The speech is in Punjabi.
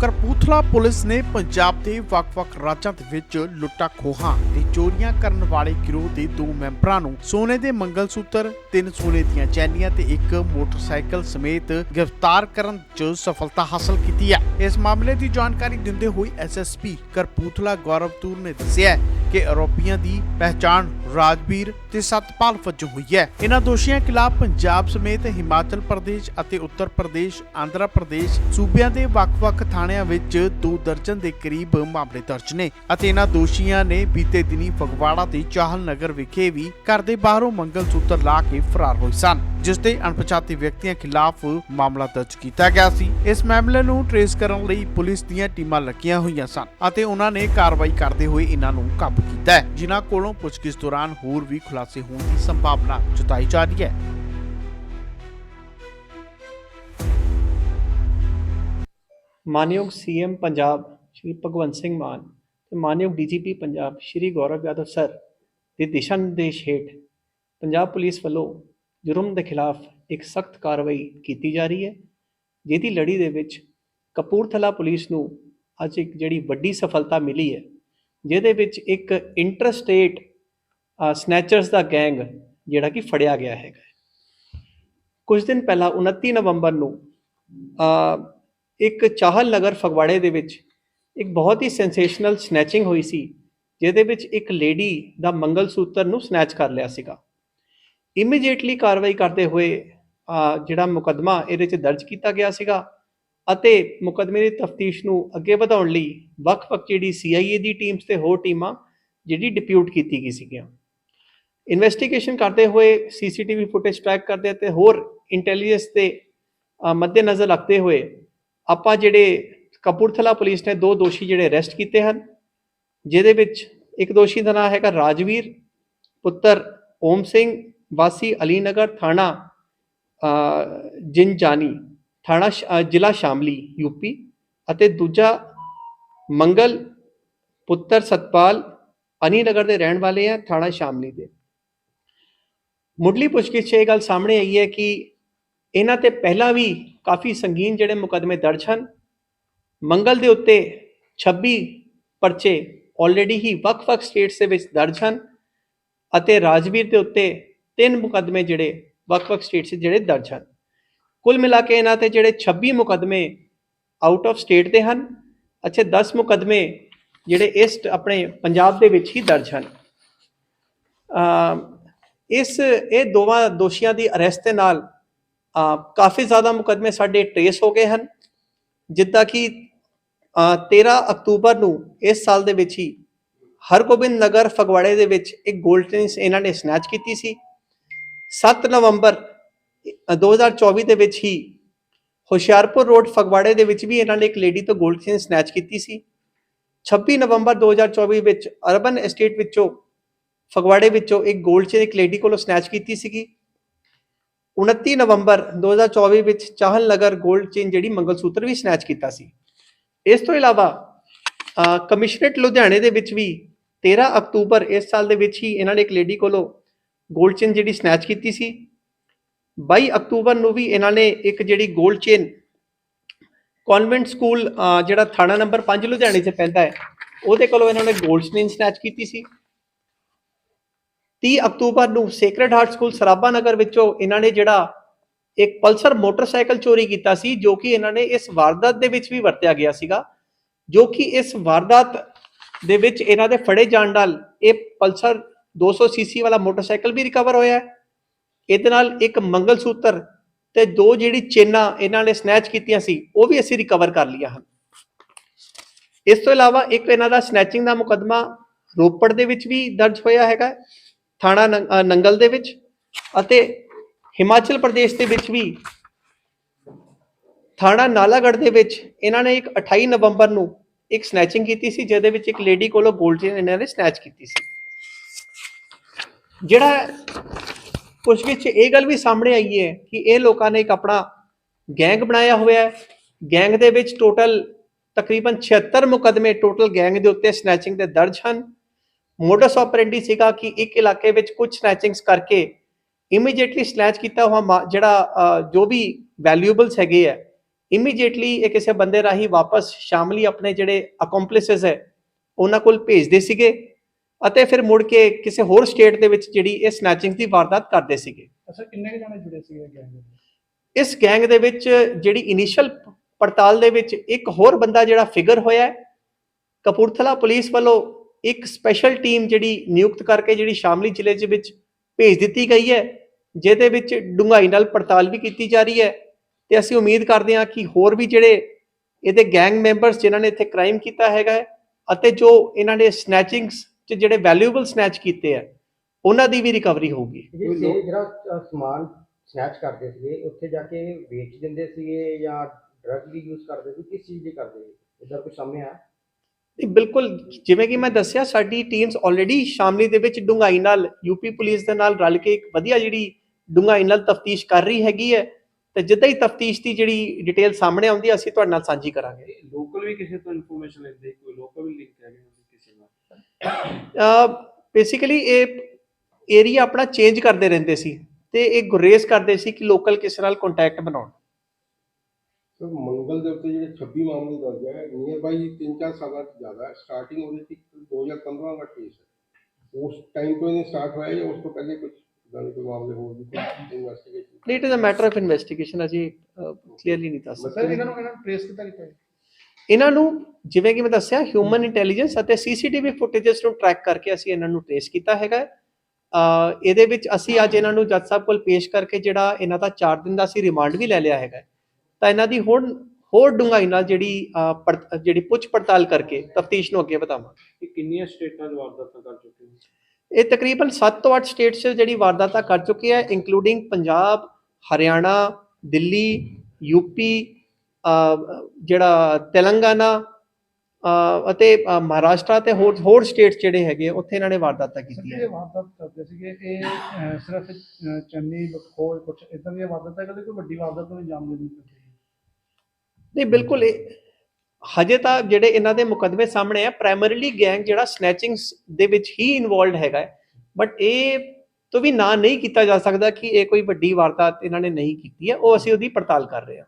ਕਰਪੂਥਲਾ ਪੁਲਿਸ ਨੇ ਪੰਜਾਬ ਦੇ ਵੱਖ-ਵੱਖ ਰਾਜਾਂ ਦੇ ਵਿੱਚ ਲੁੱਟਾਂ ਖੋਹਾਂ ਤੇ ਚੋਰੀਆਂ ਕਰਨ ਵਾਲੇ ਗਿਰੋਹ ਦੇ ਦੋ ਮੈਂਬਰਾਂ ਨੂੰ ਸੋਨੇ ਦੇ ਮੰਗਲਸੂਤਰ, ਤਿੰਨ ਸੋਨੇ ਦੀਆਂ ਚੈਨੀਆਂ ਤੇ ਇੱਕ ਮੋਟਰਸਾਈਕਲ ਸਮੇਤ ਗ੍ਰਿਫਤਾਰ ਕਰਨ 'ਚ ਸਫਲਤਾ ਹਾਸਲ ਕੀਤੀ ਹੈ। ਇਸ ਮਾਮਲੇ ਦੀ ਜਾਣਕਾਰੀ ਦਿੰਦੇ ਹੋਏ ਐਸਐਸਪੀ ਕਰਪੂਥਲਾ ਗੌਰਵ ਤੂਰ ਨੇ ਦੱਸਿਆ ਕਿ ਆਰੋਪੀਆਂ ਦੀ ਪਹਿਚਾਣ ਰਾਜਵੀਰ ਤੇ ਸਤਪਾਲ ਵਜੋਂ ਹੋਈ ਹੈ। ਇਹਨਾਂ ਦੋਸ਼ੀਆਂ ਖਿਲਾਫ ਪੰਜਾਬ ਸਮੇਤ ਹਿਮਾਚਲ ਪ੍ਰਦੇਸ਼ ਅਤੇ ਉੱਤਰ ਪ੍ਰਦੇਸ਼, ਆਂਧਰਾ ਪ੍ਰਦੇਸ਼, ਸੂਬਿਆਂ ਦੇ ਵੱਖ-ਵੱਖ ਥਾਣਿਆਂ ਵਿੱਚ ਦੋ ਦਰਜਨ ਦੇ ਕਰੀਬ ਮਾਮਲੇ ਦਰਜ ਨੇ ਅਤੇ ਇਹਨਾਂ ਦੋਸ਼ੀਆਂ ਨੇ ਬੀਤੇ ਦਿਨੀ ਫਗਵਾੜਾ ਤੇ ਚਾਹਲ ਨਗਰ ਵਿਖੇ ਵੀ ਘਰ ਦੇ ਬਾਹਰੋਂ ਮੰਗਲ ਸੂਤਰ ਲਾ ਕੇ ਫਰਾਰ ਹੋਏ ਸਨ। ਜਿਸ ਤੇ ਅਣਪਛਾਤੇ ਵਿਅਕਤੀਆਂ ਖਿਲਾਫ ਮਾਮਲਾ ਦਰਜ ਕੀਤਾ ਗਿਆ ਸੀ। ਇਸ ਮਾਮਲੇ ਨੂੰ ਟਰੇਸ ਕਰਨ ਲਈ ਪੁਲਿਸ ਦੀਆਂ ਟੀਮਾਂ ਲੱਗੀਆਂ ਹੋਈਆਂ ਸਨ ਅਤੇ ਉਹਨਾਂ ਨੇ ਕਾਰਵਾਈ ਕਰਦੇ ਹੋਏ ਇਹਨਾਂ ਨੂੰ ਕਾਬੂ ਕੀਤਾ ਹੈ। ਜਿਨ੍ਹਾਂ ਕੋਲੋਂ ਪੁੱਛਗਿੱਛ ਦੌਰਾਨ ਹੋਰ ਵੀ ਖੁਲਾਸੇ ਹੋਣ ਦੀ ਸੰਭਾਵਨਾ ਜਤਾਈ ਜਾ ਰਹੀ ਹੈ। ਮਾਨਯੋਗ ਸੀਐਮ ਪੰਜਾਬ ਸ਼੍ਰੀ ਭਗਵੰਤ ਸਿੰਘ ਮਾਨ ਤੇ ਮਾਨਯੋਗ ਡੀਜੀਪੀ ਪੰਜਾਬ ਸ਼੍ਰੀ ਗੌਰਵ ਯਾਦਵ ਸਰ ਦੇ ਦਿਸ਼ਾ ਨਿਰਦੇਸ਼ ਹੇਠ ਪੰਜਾਬ ਪੁਲਿਸ ਵੱਲੋਂ ਜੁਰਮ ਦੇ ਖਿਲਾਫ ਇੱਕ ਸਖਤ ਕਾਰਵਾਈ ਕੀਤੀ ਜਾ ਰਹੀ ਹੈ, ਜਿਹਦੀ ਲੜੀ ਦੇ ਵਿੱਚ ਕਪੂਰਥਲਾ ਪੁਲਿਸ ਨੂੰ ਅੱਜ ਇੱਕ ਜਿਹੜੀ ਵੱਡੀ ਸਫਲਤਾ ਮਿਲੀ ਹੈ, ਜਿਹਦੇ ਵਿੱਚ ਇੱਕ ਇੰਟਰਸਟੇਟ ਸਨੈਚਰਸ ਦਾ ਗੈਂਗ ਜਿਹੜਾ ਕਿ ਫੜਿਆ ਗਿਆ ਹੈਗਾ ਕੁਝ ਦਿਨ ਪਹਿਲਾਂ 29 ਨਵੰਬਰ ਨੂੰ ਇੱਕ ਚਾਹਲ ਨਗਰ ਫਗਵਾੜੇ ਦੇ ਵਿੱਚ ਇੱਕ ਬਹੁਤ ਹੀ ਸੈਂਸੇਸ਼ਨਲ ਸਨੈਚਿੰਗ ਹੋਈ ਸੀ, ਜਿਹਦੇ ਵਿੱਚ ਇੱਕ ਲੇਡੀ ਦਾ ਮੰਗਲ ਸੂਤਰ ਨੂੰ ਸਨੈਚ ਕਰ ਲਿਆ ਸੀਗਾ। ਇਮੀਡੀਏਟਲੀ ਕਾਰਵਾਈ ਕਰਦੇ ਹੋਏ ਜਿਹੜਾ ਮੁਕਦਮਾ ਇਹਦੇ 'ਚ ਦਰਜ ਕੀਤਾ ਗਿਆ ਸੀਗਾ ਅਤੇ ਮੁਕਦਮੇ ਦੀ ਤਫਤੀਸ਼ ਨੂੰ ਅੱਗੇ ਵਧਾਉਣ ਲਈ ਵੱਖ-ਵੱਖ ਜਿਹੜੀ ਸੀਆਈਏ ਦੀ ਟੀਮਸ ਤੇ ਹੋਰ ਟੀਮਾਂ ਜਿਹੜੀ ਡਿਪਿਊਟ ਕੀਤੀ ਗਈ ਸੀਗੀਆਂ। ਇਨਵੈਸਟੀਗੇਸ਼ਨ ਕਰਦੇ ਹੋਏ ਸੀਸੀਟੀਵੀ ਫੁਟੇਜ ਟਰੈਕ ਕਰਦੇ ਤੇ ਹੋਰ ਇੰਟੈਲੀਜੈਂਸ ਤੇ ਅ, ਮੱਦੇਨਜ਼ਰ ਰੱਖਦੇ ਹੋਏ ਆਪਾਂ ਜਿਹੜੇ ਕਪੂਰਥਲਾ ਪੁਲਿਸ ਨੇ ਦੋ ਦੋਸ਼ੀ ਜਿਹੜੇ ਅਰੈਸਟ ਕੀਤੇ ਹਨ ਜਿਹਦੇ ਵਿੱਚ ਇੱਕ ਦੋਸ਼ੀ ਦਾ ਨਾਮ ਹੈਗਾ ਰਾਜਵੀਰ ਪੁੱਤਰ ਓਮ ਸਿੰਘ ਵਾਸੀ ਅਲੀਨਗਰ ਥਾਣਾ ਅ, ਜਿੰਜਾਨੀ ਥਾਣਾ ਸ਼- ਜ਼ਿਲ੍ਹਾ ਸ਼ਾਮਲੀ ਯੂਪੀ ਅਤੇ ਦੂਜਾ ਮੰਗਲ ਪੁੱਤਰ ਸਤਪਾਲ ਅਨੀਨਗਰ ਦੇ ਰਹਿਣ ਵਾਲੇ ਆ ਥਾਣਾ ਸ਼ਾਮਲੀ ਦੇ। ਮੁੱਢਲੀ ਪੁੱਛਗਿੱਛ 'ਚ ਇਹ ਗੱਲ ਸਾਹਮਣੇ ਆਈ ਹੈ ਕਿ ਇਹਨਾਂ ਤੇ ਪਹਿਲਾਂ ਵੀ ਕਾਫੀ ਸੰਗੀਨ ਜਿਹੜੇ ਮੁਕਦਮੇ ਦਰਜ ਹਨ। ਮੰਗਲ ਦੇ ਉੱਤੇ 26 ਪਰਚੇ ਆਲਰੇਡੀ ਹੀ ਵੱਖ-ਵੱਖ ਸਟੇਟਸ ਦੇ ਵਿੱਚ ਦਰਜ ਹਨ ਅਤੇ ਰਾਜਵੀਰ ਦੇ ਉੱਤੇ ਤਿੰਨ ਮੁਕਦਮੇ ਜਿਹੜੇ ਵੱਖ-ਵੱਖ ਸਟੇਟਸ 'ਚ ਜਿਹੜੇ ਦਰਜ ਹਨ। ਕੁੱਲ ਮਿਲਾ ਕੇ ਇਹਨਾਂ ਤੇ ਜਿਹੜੇ 26 ਮੁਕਦਮੇ ਆਊਟ ਆਫ ਸਟੇਟ ਦੇ ਹਨ ਅੱਛੇ 10 ਮੁਕਦਮੇ ਜਿਹੜੇ ਇਸ ਆਪਣੇ ਪੰਜਾਬ ਦੇ ਵਿੱਚ ਹੀ ਦਰਜ ਹਨ। ਇਸ ਇਹ ਦੋਵਾਂ ਦੋਸ਼ੀਆਂ ਦੀ ਅਰੈਸਟ ਦੇ ਨਾਲ ਕਾਫੀ ਜ਼ਿਆਦਾ ਮੁਕਦਮੇ ਸਾਡੇ ਟ੍ਰੇਸ ਹੋ ਗਏ ਹਨ। ਜਿੱਦਾਂ ਕਿ ਅ, 13 ਅਕਤੂਬਰ ਨੂੰ ਇਸ ਸਾਲ ਦੇ ਵਿੱਚ ਹੀ ਹਰਗੋਬਿੰਦ ਨਗਰ ਫਗਵਾੜੇ ਦੇ ਵਿੱਚ ਇੱਕ 골ਡ ਚੇਨ ਇਹਨਾਂ ਨੇ ਸਨੈਚ ਕੀਤੀ ਸੀ। 7 ਨਵੰਬਰ 2024 ਦੇ ਵਿੱਚ ਹੀ ਹੁਸ਼ਿਆਰਪੁਰ ਰੋਡ ਫਗਵਾੜੇ ਦੇ ਵਿੱਚ ਵੀ ਇਹਨਾਂ ਨੇ ਇੱਕ ਲੇਡੀ ਤੋਂ ਗੋਲਡ ਚੇਨ ਸਨੈਚ ਕੀਤੀ ਸੀ। 26 ਨਵੰਬਰ 2024 ਵਿੱਚ ਅਰਬਨ ਐਸਟੇਟ ਵਿੱਚੋਂ, ਫਗਵਾੜੇ ਵਿੱਚੋਂ ਇੱਕ ਗੋਲਡ ਚੇਨ ਇੱਕ ਲੇਡੀ ਕੋਲੋਂ ਸਨੈਚ ਕੀਤੀ ਸੀਗੀ। 29 ਨਵੰਬਰ 2024 ਵਿੱਚ ਚਾਹਲ ਨਗਰ ਗੋਲਡ ਚੇਨ ਜਿਹੜੀ ਮੰਗਲਸੂਤਰ ਵੀ ਸਨੈਚ ਕੀਤਾ ਸੀ। ਇਸ ਤੋਂ ਇਲਾਵਾ ਕਮਿਸ਼ਨਰੇਟ ਲੁਧਿਆਣੇ ਦੇ ਵਿੱਚ ਵੀ 13 ਅਕਤੂਬਰ ਇਸ ਸਾਲ ਦੇ ਵਿੱਚ ਹੀ ਇਹਨਾਂ ਨੇ ਇੱਕ ਲੇਡੀ ਕੋਲੋਂ ਗੋਲਡ ਚੇਨ ਜਿਹੜੀ ਸਨੈਚ ਕੀਤੀ ਸੀ। 22 ਅਕਤੂਬਰ ਨੂੰ ਵੀ ਇਹਨਾਂ ਨੇ ਇੱਕ ਜਿਹੜੀ ਗੋਲਡ ਚੇਨ ਕਨਵੈਂਟ ਸਕੂਲ ਜਿਹੜਾ ਥਾਣਾ ਨੰਬਰ 5 ਲੁਧਿਆਣੇ 'ਚ ਪੈਂਦਾ ਹੈ, ਉਹਦੇ ਕੋਲੋਂ ਇਹਨਾਂ ਨੇ ਗੋਲਡ ਚੇਨ ਸਨੈਚ ਕੀਤੀ ਸੀ। 30 ਅਕਤੂਬਰ ਨੂੰ Sacred Heart School Sarabha Nagar ਵਿੱਚੋਂ ਇਹਨਾਂ ਨੇ ਜਿਹੜਾ ਇੱਕ ਪਲਸਰ ਮੋਟਰਸਾਈਕਲ ਚੋਰੀ ਕੀਤਾ ਸੀ, ਜੋ ਕਿ ਇਹਨਾਂ ਨੇ ਇਸ ਵਾਰਦਾਤ ਦੇ ਵਿੱਚ ਵੀ ਵਰਤਿਆ ਗਿਆ ਸੀਗਾ, ਜੋ ਕਿ ਇਸ ਵਾਰਦਾਤ ਦੇ ਵਿੱਚ ਇਹਨਾਂ ਦੇ ਫੜੇ ਜਾਣ ਨਾਲ ਇਹ ਪਲਸਰ 200 ਸੀਸੀ ਵਾਲਾ ਮੋਟਰਸਾਈਕਲ ਵੀ ਰਿਕਵਰ ਹੋਇਆ ਹੈ। ਇਹਦੇ ਨਾਲ ਇੱਕ ਮੰਗਲ ਸੂਤਰ ਤੇ ਦੋ ਜਿਹੜੀ ਚੇਨਾਂ ਇਹਨਾਂ ਨੇ ਸਨੈਚ ਕੀਤੀਆਂ ਸੀ, ਉਹ ਵੀ ਅਸੀਂ ਰਿਕਵਰ ਕਰ ਲਈਆਂ ਹਨ। ਇਸ ਤੋਂ ਇਲਾਵਾ ਇੱਕ ਇਹਨਾਂ ਦਾ ਸਨੈਚਿੰਗ ਦਾ ਮੁਕੱਦਮਾ ਰੋਪੜ ਦੇ ਵਿੱਚ ਵੀ ਦਰਜ ਹੋਇਆ ਹੈਗਾ ਥਾਣਾ ਨੰ- ਨੰਗਲ ਦੇ ਵਿੱਚ ਅਤੇ ਹਿਮਾਚਲ ਪ੍ਰਦੇਸ਼ ਦੇ ਵਿੱਚ ਵੀ ਥਾਣਾ ਨਾਲਾਗੜ੍ਹ ਦੇ ਵਿੱਚ ਇਹਨਾਂ ਨੇ ਇੱਕ 28 ਨਵੰਬਰ ਨੂੰ ਇੱਕ ਸਨੈਚਿੰਗ ਕੀਤੀ ਸੀ, ਜਿਹਦੇ ਵਿੱਚ ਇੱਕ ਲੇਡੀ ਕੋਲੋਂ 골ਡ ਚੇਨ ਇਹਨਾਂ ਨੇ ਸਨੈਚ ਕੀਤੀ ਸੀ। ਜਿਹੜਾ ਕੁਝ ਵਿੱਚ ਇਹ ਗੱਲ ਵੀ ਸਾਹਮਣੇ ਆਈ ਹੈ ਕਿ ਇਹ ਲੋਕਾਂ ਨੇ ਇੱਕ ਆਪਣਾ ਗੈਂਗ ਬਣਾਇਆ ਹੋਇਆ ਹੈ। ਗੈਂਗ ਦੇ ਵਿੱਚ ਟੋਟਲ ਤਕਰੀਬਨ 76 ਮੁਕਦਮੇ ਟੋਟਲ ਗੈਂਗ ਦੇ ਉੱਤੇ ਸਨੈਚਿੰਗ ਦੇ ਦਰਜ ਹਨ। ਮੋਡਸ ਆਪਰੈਂਡੀ ਸੀਗਾ ਕਿ ਇੱਕ ਇਲਾਕੇ ਵਿੱਚ ਕੁਝ ਸਨੈਚਿੰਗਸ ਕਰਕੇ ਇਮੀਡੀਏਟਲੀ ਸਨੈਚ ਕੀਤਾ ਹੋਇਆ ਮਾ- ਜਿਹੜਾ ਜੋ ਵੀ ਵੈਲਿਊਬਲਸ ਹੈਗੇ ਆ ਇਮੀਡੀਏਟਲੀ ਇਹ ਕਿਸੇ ਬੰਦੇ ਰਾਹੀਂ ਵਾਪਸ ਸ਼ਾਮਲੀ ਆਪਣੇ ਜਿਹੜੇ ਅਕੰਪਲਿਸਸ ਹੈ, ਉਹਨਾਂ ਕੋਲ ਭੇਜਦੇ ਸੀਗੇ। ਅਤੇ ਫਿਰ ਮੁੜ ਕੇ ਕਿਸੇ ਹੋਰ ਸਟੇਟ ਦੇ ਵਿੱਚ ਜਿਹੜੀ ਇਹ ਸਨੈਚਿੰਗ ਦੀ ਵਾਰਦਾਤ ਕਰਦੇ ਸੀਗੇ ਅੱਛਾ ਕਿੰਨੇ ਕੁ ਜਾਣੇ ਜੁੜੇ ਸੀਗੇ ਗੈਂਗ ਦੇ? ਇਸ ਗੈਂਗ ਦੇ ਵਿੱਚ ਜਿਹੜੀ ਇਨੀਸ਼ੀਅਲ ਪੜਤਾਲ ਦੇ ਵਿੱਚ ਇੱਕ ਹੋਰ ਬੰਦਾ ਜਿਹੜਾ ਫਿਗਰ ਹੋਇਆ ਹੈ ਕਪੂਰਥਲਾ ਪੁਲਿਸ ਵੱਲੋਂ ਇੱਕ ਸਪੈਸ਼ਲ ਟੀਮ ਜਿਹੜੀ ਨਿਯੁਕਤ ਕਰਕੇ ਜਿਹੜੀ ਸ਼ਾਮਲੀ ਜ਼ਿਲ੍ਹੇ ਦੇ ਵਿੱਚ ਭੇਜ ਦਿੱਤੀ ਗਈ ਹੈ ਜਿਹਦੇ ਵਿੱਚ ਡੂੰਘਾਈ ਨਾਲ ਪੜਤਾਲ ਵੀ ਕੀਤੀ ਜਾ ਰਹੀ ਹੈ ਤੇ ਅਸੀਂ ਉਮੀਦ ਕਰਦੇ ਹਾਂ ਕਿ ਹੋਰ ਵੀ ਜਿਹੜੇ ਇਹਦੇ ਗੈਂਗ ਮੈਂਬਰਸ ਜਿਨ੍ਹਾਂ ਨੇ ਇੱਥੇ ਕ੍ਰਾਈਮ ਕੀਤਾ ਹੈਗਾ ਅਤੇ ਜੋ ਇਹਨਾਂ ਨੇ ਸਨੈਚਿੰਗਸ ਚ ਜਿਹੜੇ ਵੈਲਿਊਏਬਲ ਸਨੈਚ ਕੀਤੇ ਆ ਉਹਨਾਂ ਦੀ ਵੀ ਰਿਕਵਰੀ ਹੋਊਗੀ। ਜਿਹੜਾ ਸਮਾਨ ਸਨੈਚ ਕਰਦੇ ਸੀਗੇ ਉੱਥੇ ਜਾ ਕੇ ਵੇਚ ਦਿੰਦੇ ਸੀਗੇ ਜਾਂ ਡਰਗ ਵੀ ਯੂਜ਼ ਕਰਦੇ ਸੀ ਕਿਸ ਚੀਜ਼ ਦੀ ਕਰਦੇ ਸੀ? ਇਧਰ ਕੁਝ ਸਾਹਮਣੇ ਆ ਨਹੀਂ ਬਿਲਕੁਲ। ਜਿਵੇਂ ਕਿ ਮੈਂ ਦੱਸਿਆ ਸਾਡੀ ਟੀਮਸ ਆਲਰੇਡੀ ਸ਼ਾਮਲੀ ਦੇ ਵਿੱਚ ਡੂੰਘਾਈ ਨਾਲ ਯੂਪੀ ਪੁਲਿਸ ਦੇ ਨਾਲ ਰਲ ਕੇ ਇੱਕ ਵਧੀਆ ਜਿਹੜੀ ਡੂੰਘਾਈ ਨਾਲ ਤਫਤੀਸ਼ ਕਰ ਰਹੀ ਹੈਗੀ ਹੈ ਤੇ ਜਿੱਦਾਂ ਹੀ ਤਫਤੀਸ਼ ਦੀ ਜਿਹੜੀ ਡਿਟੇਲ ਸਾਹਮਣੇ ਆਉਂਦੀ ਹੈ ਅਸੀਂ ਤੁਹਾਡੇ ਨਾਲ ਸਾਂਝੀ ਕਰਾਂਗੇ। ਲੋਕਲ ਵੀ ਕਿਸੇ ਤੋਂ ਇਨਫੋਰਮੇਸ਼ਨ ਲੈਂਦੇ ਕੋਈ ਲੋਕਲ ਵੀ ਲਿੰਕ ਹੈਗੇ ਬੇਸਿਕਲੀ ਇਹ ਏਰੀਆ ਆਪਣਾ ਚੇਂਜ ਕਰਦੇ ਰਹਿੰਦੇ ਸੀ ਤੇ ਇਹ ਗੁਰੇਜ਼ ਕਰਦੇ ਸੀ ਕਿ ਲੋਕਲ ਕਿਸੇ ਨਾਲ ਕੰਟੈਕਟ ਬਣਾਉਣ। ਸਰ ਮੰਗਲ ਦੇ ਉੱਤੇ ਜਿਹੜੇ 26 ਮਾਮਲੇ ਦਰਜ ਹੈ ਨੀਅਰ ਬਾਈ 3-4 ਸਾਲਾਂ ਤੋਂ ਜ਼ਿਆਦਾ ਹੈ। ਸਟਾਰਟਿੰਗ ਉਹਦੇ ਸੀ 2015 ਦਾ ਕੇਸ ਹੈ। ਉਸ ਟਾਈਮ ਤੋਂ ਇਹਨੇ ਸਟਾਰਟ ਹੋਇਆ ਜਾਂ ਉਸ ਤੋਂ ਪਹਿਲੇ ਕੁਝ ਜਾਨੀ ਕੋਈ ਮਾਮਲੇ ਹੋਰ ਵੀ investigation it is a matter of investigation ਅਜੀ ਕਲੀਅਰਲੀ ਨਹੀਂ ਦੱਸ ਸਕਦੇ। ਸਰ ਇਹਨਾਂ ਨੂੰ ਇਹਨਾਂ ਨੂੰ ਟ੍ਰੇਸ ਕਿੱਦਾਂ ਕੀਤਾ ਜੀ? ਇਹਨਾਂ ਨੂੰ ਜਿਵੇਂ ਕਿ ਮੈਂ ਦੱਸਿਆ ਹਿਊਮਨ ਇੰਟੈਲੀਜੈਂਸ ਅਤੇ ਸੀਸੀਟੀਵੀ ਫੁਟੇजेस ਨੂੰ ਟਰੈਕ ਕਰਕੇ ਅਸੀਂ ਇਹਨਾਂ ਨੂੰ ਟ੍ਰੇਸ ਕੀਤਾ ਹੈਗਾ ਇਹਦੇ ਵਿੱਚ ਅਸੀਂ ਅੱਜ ਇਹਨਾਂ ਨੂੰ ਜੱਜ ਸਾਹਿਬ ਕੋਲ ਪੇਸ਼ ਕਰਕੇ ਜਿਹੜਾ ਇਹਨਾਂ ਦਾ 4 ਦਿਨ ਦਾ ਅਸੀਂ ਰਿਮਾਂਡ ਵੀ ਲੈ ਲਿਆ ਹੈਗਾ ਤਾਂ ਇਹਨਾਂ ਦੀ ਹੁਣ ਹੋਰ ਡੂੰਘਾਈ ਨਾਲ ਜਿਹੜੀ ਜਿਹੜੀ ਪੁੱਛ ਪੜਤਾਲ ਕਰਕੇ ਤਫਤੀਸ਼ ਨੂੰ ਅੱਗੇ ਵਧਾਵਾਂਗੇ। ਕਿੰਨੀਆਂ ਸਟੇਟਾਂ 'ਚ ਵਾਰਦਾਤਾਂ ਕਰ ਚੁੱਕੇ ਨੇ? ਇਹ ਤਕਰੀਬਨ 7 ਤੋਂ 8 ਸਟੇਟਸ 'ਚ ਜਿਹੜੀ ਵਾਰਦਾਤਾਂ ਕਰ ਚੁੱਕੀ ਹੈ ਇਨਕਲੂਡਿੰਗ ਪੰਜਾਬ ਹਰਿਆਣਾ ਦਿੱਲੀ ਯੂਪੀ ਜਿਹੜਾ ਤੇਲੰਗਾਨਾ ਅਤੇ ਮਹਾਰਾਸ਼ਟਰ ਤੇ ਹੋਰ ਹੋਰ ਸਟੇਟਸ ਜਿਹੜੇ ਹੈਗੇ ਉੱਥੇ ਇਹਨਾਂ ਨੇ ਵਾਰਦਾਤਾਂ ਕੀਤੀਆਂ। ਜਿਹੜੇ ਵਾਰਦਾਤ ਕਰਦੇ ਸੀਗੇ ਇਹ ਸਿਰਫ ਚੰਨੀ ਲਖੋਲ ਕੁਝ ਇਦਾਂ ਦੀਆਂ ਵਾਰਦਾਤਾਂ ਕਰਦੇ ਕੋਈ ਵੱਡੀ ਵਾਰਦਾਤ ਨੂੰ ਅੰਜਾਮ ਦੇ ਨਹੀਂ ਬਿਲਕੁਲ ਇਹ ਹਜੇ ਤਾਂ ਜਿਹੜੇ ਇਹਨਾਂ ਦੇ ਮੁਕੱਦਮੇ ਸਾਹਮਣੇ ਆ ਪ੍ਰਾਇਮਰੀਲੀ ਗੈਂਗ ਜਿਹੜਾ ਸਨੈਚਿੰਗਸ ਦੇ ਵਿੱਚ ਹੀ ਇਨਵੋਲਡ ਹੈਗਾ ਬਟ ਇਹ ਤੋਂ ਵੀ ਨਾ ਨਹੀਂ ਕੀਤਾ ਜਾ ਸਕਦਾ ਕਿ ਇਹ ਕੋਈ ਵੱਡੀ ਵਾਰਦਾਤ ਇਹਨਾਂ ਨੇ ਨਹੀਂ ਕੀਤੀ ਹੈ ਉਹ ਅਸੀਂ ਉਹਦੀ ਪੜਤਾਲ ਕਰ ਰਹੇ ਹਾਂ।